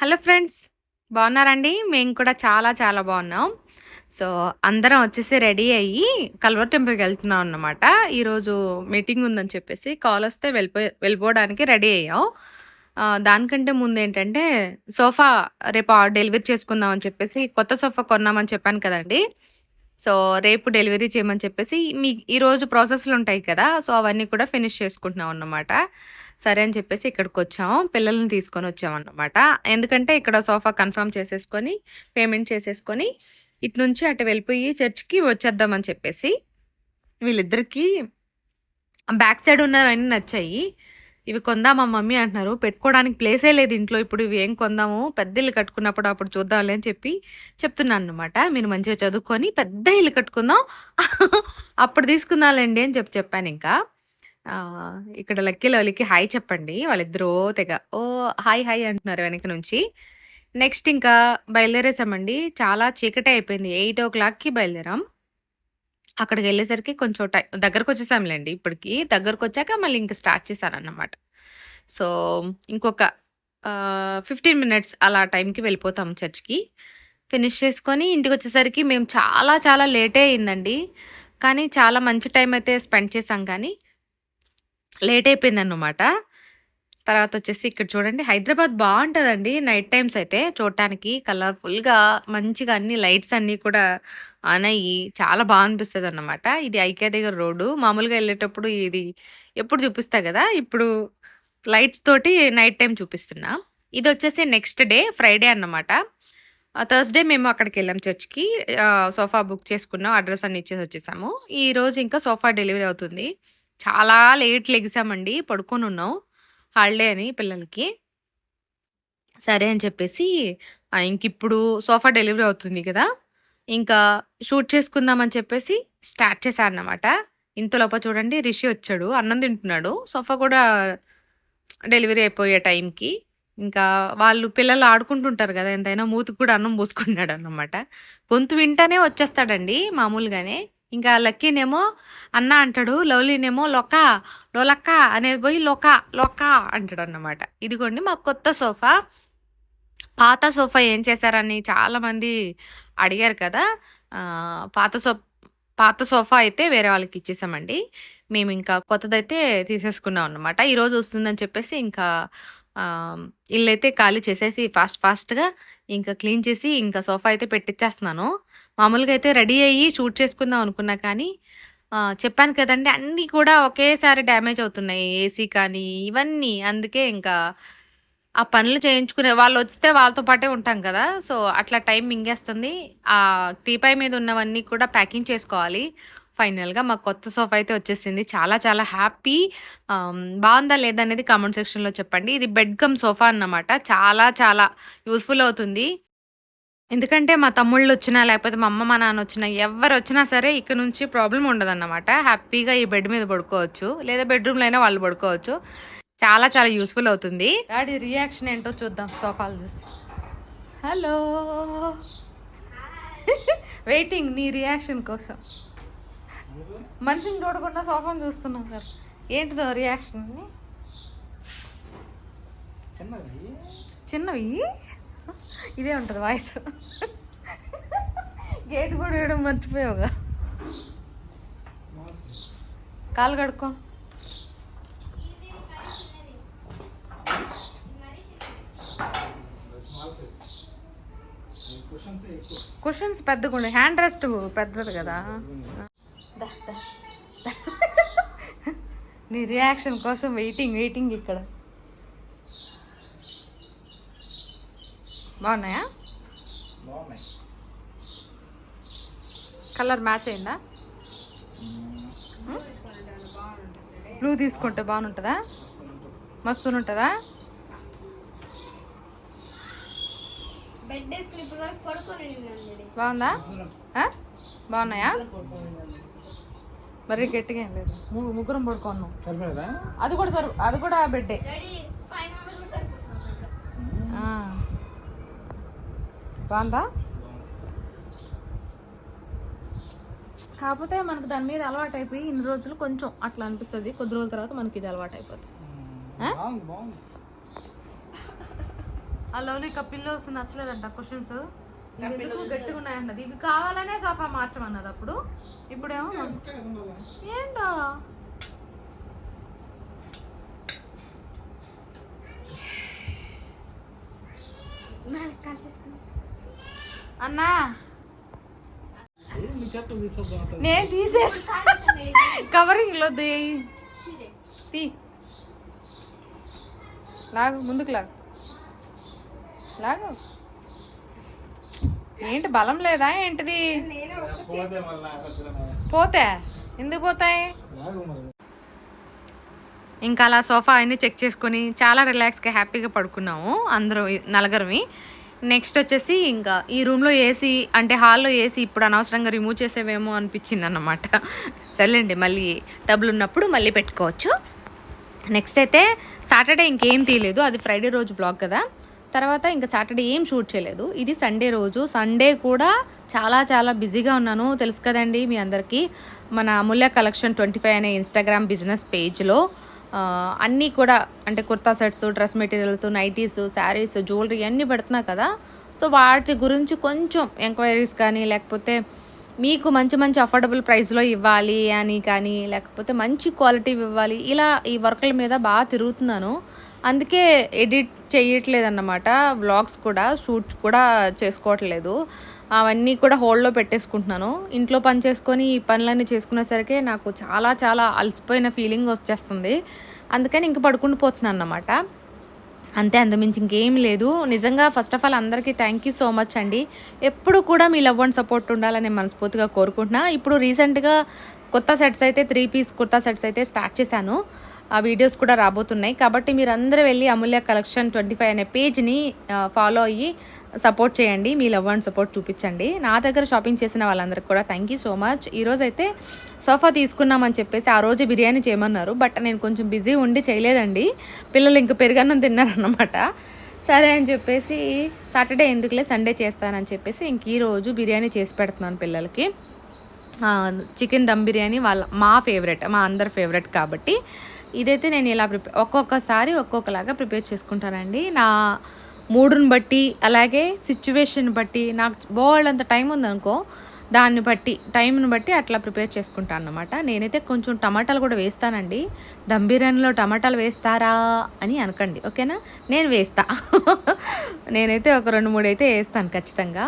Hello friends బాగున్నారండి? మేము కూడా చాలా చాలా బాగున్నాం. సో అందరం వచ్చేసి రెడీ అయ్యి కల్వర్ టెంపుల్కి వెళ్తున్నాం అన్నమాట. ఈరోజు మీటింగ్ ఉందని చెప్పేసి కాల్ వస్తే వెళ్ళిపోయి వెళ్ళిపోవడానికి రెడీ అయ్యాం. దానికంటే ముందు ఏంటంటే సోఫా రేపు డెలివరీ చేసుకుందాం అని చెప్పేసి కొత్త సోఫా కొన్నామని చెప్పాను కదండి. సో రేపు డెలివరీ చేయమని చెప్పేసి మీ ఈరోజు ప్రాసెస్లు ఉంటాయి కదా సో అవన్నీ కూడా ఫినిష్ చేసుకుంటున్నాం అన్నమాట. సరే అని చెప్పేసి ఇక్కడికి వచ్చాము పిల్లల్ని తీసుకొని వచ్చామన్నమాట. ఎందుకంటే ఇక్కడ సోఫా కన్ఫర్మ్ చేసేసుకొని పేమెంట్ చేసేసుకొని ఇటు నుంచి అటు వెళ్ళిపోయి చర్చ్కి వచ్చేద్దామని చెప్పేసి వీళ్ళిద్దరికీ బ్యాక్ సైడ్ ఉన్నవన్నీ నచ్చాయి. ఇవి కొందాం మా మమ్మీ అంటున్నారు. పెట్టుకోవడానికి ప్లేసే లేదు ఇంట్లో. ఇప్పుడు ఇవి ఏం కొందాము? పెద్ద ఇల్లు కట్టుకున్నప్పుడు అప్పుడు చూద్దాంలే అని చెప్పి చెప్తున్నాను అనమాట మీరు మంచిగా చదువుకొని పెద్ద ఇల్లు కట్టుకుందాం. అప్పుడు తీసుకుందాంలేండి అని చెప్పి చెప్పాను ఇంకా. ఇక్కడ లక్కీ లవ్లీకి హాయ్ చెప్పండి. వాళ్ళిద్దరూ తెగ ఓ హాయ్ హాయ్ అంటున్నారు వెనక నుంచి. నెక్స్ట్ ఇంకా బయలుదేరేసామండి. చాలా చీకటి అయిపోయింది. ఎయిట్ ఓ క్లాక్కి బయలుదేరాం. అక్కడికి వెళ్ళేసరికి కొంచెం టైం దగ్గరకు వచ్చేసాంలేండి ఇప్పటికి. దగ్గరకు వచ్చాక మళ్ళీ ఇంకా స్టార్ట్ చేశాను అన్నమాట సో ఇంకొక ఫిఫ్టీన్ మినిట్స్ అలా టైంకి వెళ్ళిపోతాం చర్చ్కి. ఫినిష్ చేసుకొని ఇంటికి వచ్చేసరికి మేము చాలా చాలా లేటే అయిందండి. కానీ చాలా మంచి టైం అయితే స్పెండ్ చేసాం కానీ లేట్ అయిపోయింది అన్నమాట తర్వాత వచ్చేసి ఇక్కడ చూడండి హైదరాబాద్ బాగుంటుందండి నైట్ టైమ్స్ అయితే. చూడటానికి కలర్ఫుల్గా మంచిగా అన్ని లైట్స్ అన్నీ కూడా ఆన్ అయ్యి చాలా బాగా అనిపిస్తుంది అన్నమాట ఇది ఐకే దగ్గర రోడ్డు. మామూలుగా వెళ్ళేటప్పుడు ఇది ఎప్పుడు చూపిస్తా కదా ఇప్పుడు లైట్స్ తోటి నైట్ టైం చూపిస్తున్నా. ఇది వచ్చేసి నెక్స్ట్ డే ఫ్రైడే అన్నమాట. థర్స్డే మేము అక్కడికి వెళ్ళాం చర్చ్కి సోఫా బుక్ చేసుకున్నాం అడ్రస్ అన్ని ఇచ్చేసి వచ్చేసాము ఈరోజు ఇంకా సోఫా డెలివరీ అవుతుంది. చాలా లేట్ లెగిసామండి పడుకొని ఉన్నాం హాలిడే అని పిల్లలకి. సరే అని చెప్పేసి ఇంకిప్పుడు ఇంక ఇప్పుడు సోఫా డెలివరీ అవుతుంది కదా ఇంకా షూట్ చేసుకుందామని చెప్పేసి స్టార్ట్ చేశాను అనమాట ఇంతలోప చూడండి రిషి వచ్చాడు అన్నం తింటున్నాడు. సోఫా కూడా డెలివరీ అయిపోయే టైంకి. ఇంకా వాళ్ళు పిల్లలు ఆడుకుంటుంటారు కదా ఎంతైనా మూతికి కూడా అన్నం పోసుకున్నాడు అనమాట గొంతు వింటానే వచ్చేస్తాడండి మామూలుగానే. ఇంకా లక్కీనేమో అన్న అంటాడు లవ్లీనేమో లొక్క లోలక్క అనేది పోయి లొక లొక్క అంటాడు అన్నమాట ఇదిగోండి మా కొత్త సోఫా. పాత సోఫా ఏం చేశారని చాలామంది అడిగారు కదా. పాత సో పాత సోఫా అయితే వేరే వాళ్ళకి ఇచ్చేసామండి. మేము ఇంకా కొత్తదైతే తీసేసుకున్నాం అన్నమాట. ఈరోజు వస్తుందని చెప్పేసి ఇంకా ఇల్లు అయితే ఖాళీ చేసేసి ఫాస్ట్ ఫాస్ట్గా ఇంకా క్లీన్ చేసి ఇంకా సోఫా అయితే పెట్టించేస్తున్నాను మామూలుగా అయితే రెడీ అయ్యి షూట్ చేసుకుందాం అనుకున్నా కానీ చెప్పాను కదండి అన్నీ కూడా ఒకేసారి డ్యామేజ్ అవుతున్నాయి. ఏసీ కానీ ఇవన్నీ. అందుకే ఇంకా ఆ పనులు చేయించుకునే వాళ్ళు వస్తే వాళ్ళతో పాటే ఉంటాం కదా. సో అట్లా టైం మింగేస్తుంది. ఆ టీపై మీద ఉన్నవన్నీ కూడా ప్యాకింగ్ చేసుకోవాలి. ఫైనల్గా మా కొత్త సోఫా అయితే వచ్చేసింది. చాలా చాలా హ్యాపీ. బాగుందా లేదా అనేది కామెంట్ సెక్షన్లో చెప్పండి. ఇది బెడ్ కమ్ సోఫా అన్నమాట. చాలా చాలా యూస్ఫుల్ అవుతుంది. ఎందుకంటే మా తమ్ముళ్ళు వచ్చినా లేకపోతే మా అమ్మ మా నాన్న వచ్చినా ఎవరు వచ్చినా సరే ఇక్కడ నుంచి ప్రాబ్లం ఉండదన్నమాట. హ్యాపీగా ఈ బెడ్ మీద పడుకోవచ్చు లేదా బెడ్రూమ్లో అయినా వాళ్ళు పడుకోవచ్చు. చాలా చాలా యూస్ఫుల్ అవుతుంది. డాడీ రియాక్షన్ ఏంటో చూద్దాం. సోఫాల్ హలో. వెయిటింగ్ నీ రియాక్షన్ కోసం. మనిషిని చూడకుండా సోఫాను చూస్తున్నాం సార్. ఏంటిదో రియాక్షన్? చిన్నవి? చిన్నవి? ఇదే ఉంటుంది వాయిస్. గేట్ కూడా వేయడం మర్చిపోయావుగా. కాలు కడుక్కో. క్వశ్చన్స్ పెద్దగా ఉండే హ్యాండ్ రెస్ట్ పెద్దది కదా. నీ రియాక్షన్ కోసం వెయిటింగ్ వెయిటింగ్ ఇక్కడ. బాగున్నాయా? కలర్ మ్యాచ్ అయిందా? బ్లూ తీసుకుంటే బాగుంటుందా? మస్తు ఉంటుందా పడుకొని బాగుందా? బాగున్నాయా? మరి గట్టిగా ఏం లేదు. ము- ముగ్గురం సరిపోలేదా అది కూడా సరు అది కూడా బెడ్డే డాడీ ఫైవ్ మెంబర్స్ కూడా సరిపోతుంది ఆ. బాగుందా? కాకపోతే మనకు దాని మీద అలవాటు అయిపోయి ఇన్ని రోజులు కొంచెం అట్లా అనిపిస్తుంది. కొద్ది రోజుల తర్వాత మనకి ఇది అలవాటు అయిపోతుంది ఆ? లవ్లీ కపిల్లోస్ నచ్చలేదంట క్వశ్చన్స్ గట్టిగా ఉన్నాయన్నది ఇవి కావాలనే సోఫా మార్చమన్నది అప్పుడు. ఇప్పుడేమో ఏంటో? నాలుగు కాల్ చేసుకున్నాం. అన్నా. నేను తీసేసి కవరింగ్లో ది. తీ. లాగు ముందుకు లాగు. లాగు. ఏంటి బలం లేదా ఏంటిది? పోతే ఎందుకు పోతాయి? ఇంకా అలా సోఫా అన్ని చెక్ చేసుకొని చాలా రిలాక్స్గా హ్యాపీగా పడుకున్నాము అందరం నలుగురమి నెక్స్ట్ వచ్చేసి ఇంకా ఈ రూమ్లో ఏసీ అంటే హాల్లో ఏసీ ఇప్పుడు అనవసరంగా రిమూవ్ చేసేవేమో అనిపించింది అన్నమాట సర్లేండి మళ్ళీ డబ్బులు ఉన్నప్పుడు మళ్ళీ పెట్టుకోవచ్చు. నెక్స్ట్ అయితే సాటర్డే ఇంకేం తీయలేదు అది ఫ్రైడే రోజు బ్లాగ్ కదా. తర్వాత ఇంకా సాటర్డే ఏం షూట్ చేయలేదు. ఇది సండే రోజు. సండే కూడా చాలా చాలా బిజీగా ఉన్నాను. తెలుసు కదండి మీ అందరికీ మన అమూల్య కలెక్షన్ ట్వంటీ ఫైవ్ అనే ఇన్స్టాగ్రామ్ బిజినెస్ పేజ్లో అన్నీ కూడా అంటే kurta sets dress materials nighties saris jewellery అన్నీ పెడుతున్నా కదా. సో వాటి గురించి కొంచెం ఎంక్వైరీస్ కానీ లేకపోతే మీకు మంచి మంచి అఫోర్డబుల్ ప్రైస్లో ఇవ్వాలి అని కానీ లేకపోతే మంచి క్వాలిటీ ఇవ్వాలి ఇలా ఈ వర్క్ల మీద బాగా తిరుగుతున్నాను. అందుకే ఎడిట్ చేయట్లేదన్నమాట వ్లాగ్స్ కూడా షూట్స్ కూడా చేసుకోవట్లేదు. అవన్నీ కూడా హోల్డ్లో పెట్టేసుకుంటున్నాను. ఇంట్లో పని చేసుకొని ఈ పనులన్నీ చేసుకునేసరికి నాకు చాలా చాలా అలసిపోయిన ఫీలింగ్ వచ్చేస్తుంది. అందుకని ఇంక పడుకుండి పోతున్నాను అన్నమాట అంతే అంతమించి ఇంకేం లేదు. నిజంగా ఫస్ట్ ఆఫ్ ఆల్ అందరికీ థ్యాంక్ యూ సో మచ్ అండి. ఎప్పుడు కూడా మీ లవ్ అండ్ సపోర్ట్ ఉండాలని మనస్ఫూర్తిగా కోరుకుంటున్నా. ఇప్పుడు రీసెంట్గా కొత్త సెట్స్ అయితే త్రీ పీస్ కుర్తా సెట్స్ అయితే స్టార్ట్ చేశాను. ఆ వీడియోస్ కూడా రాబోతున్నాయి. కాబట్టి మీరు వెళ్ళి అమూల్య కలెక్షన్ ట్వంటీ ఫైవ్ అనే పేజ్ని ఫాలో అయ్యి సపోర్ట్ చేయండి. మీ లవ్ అండ్ సపోర్ట్ చూపించండి. నా దగ్గర షాపింగ్ చేసిన వాళ్ళందరికీ కూడా థ్యాంక్ యూ సో మచ్ ఈరోజు అయితే సోఫా తీసుకున్నామని చెప్పేసి ఆ రోజు బిర్యానీ చేయమన్నారు. బట్ నేను కొంచెం బిజీ ఉండి చేయలేదండి. పిల్లలు ఇంక పెరుగన్నం తిన్నారన్నమాట. సరే అని చెప్పేసి సాటర్డే ఎందుకులే సండే చేస్తానని చెప్పేసి ఇంక ఈరోజు బిర్యానీ చేసి పెడుతున్నాను పిల్లలకి. చికెన్ దమ్ బిర్యానీ వాళ్ళ మా ఫేవరెట్ మా అందరి ఫేవరెట్ కాబట్టి. ఇదైతే నేను ఇలా ప్రిపేర్ ఒక్కొక్కసారి ఒక్కొక్కలాగా ప్రిపేర్ చేసుకుంటానండి. నా మూడుని బట్టి అలాగే సిచ్యువేషన్ బట్టి నాకు బోల్డ్ టైం ఉందనుకో దాన్ని బట్టి టైంని బట్టి అట్లా ప్రిపేర్ చేసుకుంటాను అనమాట నేనైతే కొంచెం టమాటాలు కూడా వేస్తానండి. దమ్ బిర్యానీలో టమాటాలు వేస్తారా అని అనకండి ఓకేనా? నేను వేస్తా. నేనైతే ఒక రెండు మూడు అయితే వేస్తాను ఖచ్చితంగా.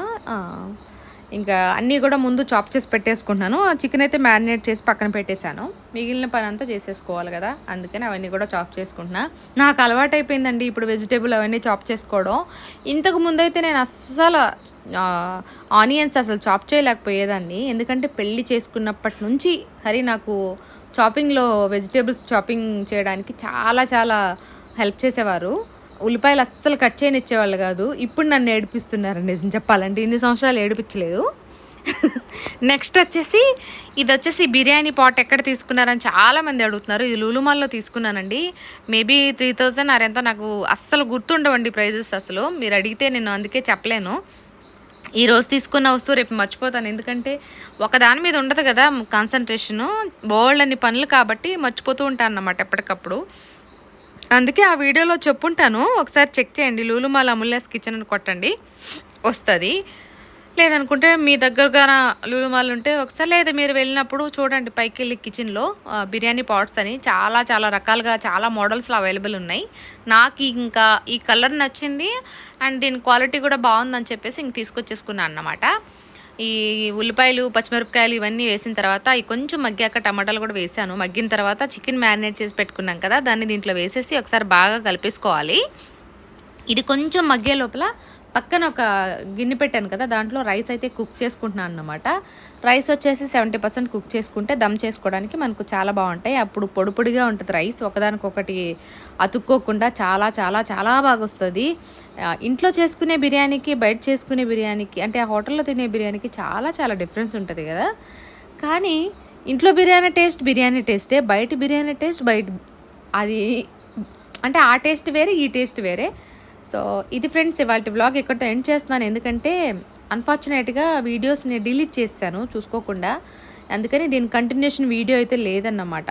ఇంకా అన్నీ కూడా ముందు చాప్ చేసి పెట్టేసుకుంటున్నాను. చికెన్ అయితే మ్యారినేట్ చేసి పక్కన పెట్టేశాను. మిగిలిన పని అంతా చేసేసుకోవాలి కదా. అందుకని అవన్నీ కూడా చాప్ చేసుకుంటున్నా. నాకు అలవాటు అయిపోయిందండి ఇప్పుడు వెజిటేబుల్ అవన్నీ చాప్ చేసుకోవడం. ఇంతకు ముందైతే నేను అస్సలు ఆనియన్స్ అసలు చాప్ చేయలేకపోయేదాన్ని. ఎందుకంటే పెళ్ళి చేసుకున్నప్పటి నుంచి హరి నాకు చాపింగ్లో వెజిటేబుల్స్ చాపింగ్ చేయడానికి చాలా చాలా హెల్ప్ చేసేవారు. ఉల్లిపాయలు అస్సలు కట్ చేయనిచ్చేవాళ్ళు కాదు. ఇప్పుడు నన్ను ఏడిపిస్తున్నారు నిజం చెప్పాలంటే. ఇన్ని సంవత్సరాలు ఏడిపించలేదు. నెక్స్ట్ వచ్చేసి ఇది వచ్చేసి బిర్యానీ పాట్ ఎక్కడ తీసుకున్నారని చాలా మంది అడుగుతున్నారు. ఇది లూలుమాల్లో తీసుకున్నానండి. మేబీ త్రీ థౌజండ్ అరెంత నాకు అస్సలు గుర్తుండవండి ప్రైజెస్ అసలు. మీరు అడిగితే నేను అందుకే చెప్పలేను. ఈ రోజు తీసుకున్న వస్తువు రేపు మర్చిపోతాను. ఎందుకంటే ఒకదాని మీద ఉండదు కదా కాన్సన్ట్రేషను బోల్డ్ అన్ని పనులు కాబట్టి మర్చిపోతూ ఉంటాను అన్నమాట ఎప్పటికప్పుడు. అందుకే ఆ వీడియోలో చెప్పుంటాను. ఒకసారి చెక్ చేయండి. లూలుమాల అమూల్యాస్ కిచెన్ అని కొట్టండి. వస్తుంది. లేదనుకుంటే మీ దగ్గరగా లూలుమాలు ఉంటే ఒకసారి లేదా మీరు వెళ్ళినప్పుడు చూడండి పైకి వెళ్ళి కిచెన్లో బిర్యానీ పాట్స్ అని. చాలా చాలా రకాలుగా చాలా మోడల్స్లో అవైలబుల్ ఉన్నాయి. నాకు ఇంకా ఈ కలర్ నచ్చింది. అండ్ దీని క్వాలిటీ కూడా బాగుందని చెప్పేసి ఇంక తీసుకొచ్చేసుకున్నాను అన్నమాట. ఈ ఉల్లిపాయలు పచ్చిమిరపకాయలు ఇవన్నీ వేసిన తర్వాత ఈ కొంచెం మగ్గాక టమాటాలు కూడా వేసాను. మగ్గిన తర్వాత చికెన్ మ్యారినేట్ చేసి పెట్టుకున్నాం కదా దాన్ని దీంట్లో వేసేసి ఒకసారి బాగా కలిపేసుకోవాలి. ఇది కొంచెం మగ్గే లోపల పక్కన ఒక గిన్నె పెట్టాను కదా దాంట్లో రైస్ అయితే కుక్ చేసుకుంటున్నాను అన్నమాట. రైస్ వచ్చేసి సెవెంటీ పర్సెంట్ కుక్ చేసుకుంటే దమ్ చేసుకోవడానికి మనకు చాలా బాగుంటాయి. అప్పుడు పొడి పొడిగా ఉంటుంది రైస్ ఒకదానికొకటి అతుక్కోకుండా చాలా చాలా చాలా బాగా వస్తుంది ఇంట్లో చేసుకునే బిర్యానీకి బయట చేసుకునే బిర్యానీకి అంటే ఆ హోటల్లో తినే బిర్యానీకి చాలా చాలా డిఫరెన్స్ ఉంటుంది కదా. కానీ ఇంట్లో బిర్యానీ టేస్ట్ బిర్యానీ టేస్టే. బయట బిర్యానీ టేస్ట్ బయట అది అంటే ఆ టేస్ట్ వేరే ఈ టేస్ట్ వేరే. సో ఇది ఫ్రెండ్స్ ఇవాళ వ్లాగ్ ఇక్కడితో ఎండ్ చేస్తున్నాను. ఎందుకంటే అన్ఫార్చునేట్గా వీడియోస్ని డిలీట్ చేశాను చూసుకోకుండా. అందుకని దీని కంటిన్యూషన్ వీడియో అయితే లేదన్నమాట.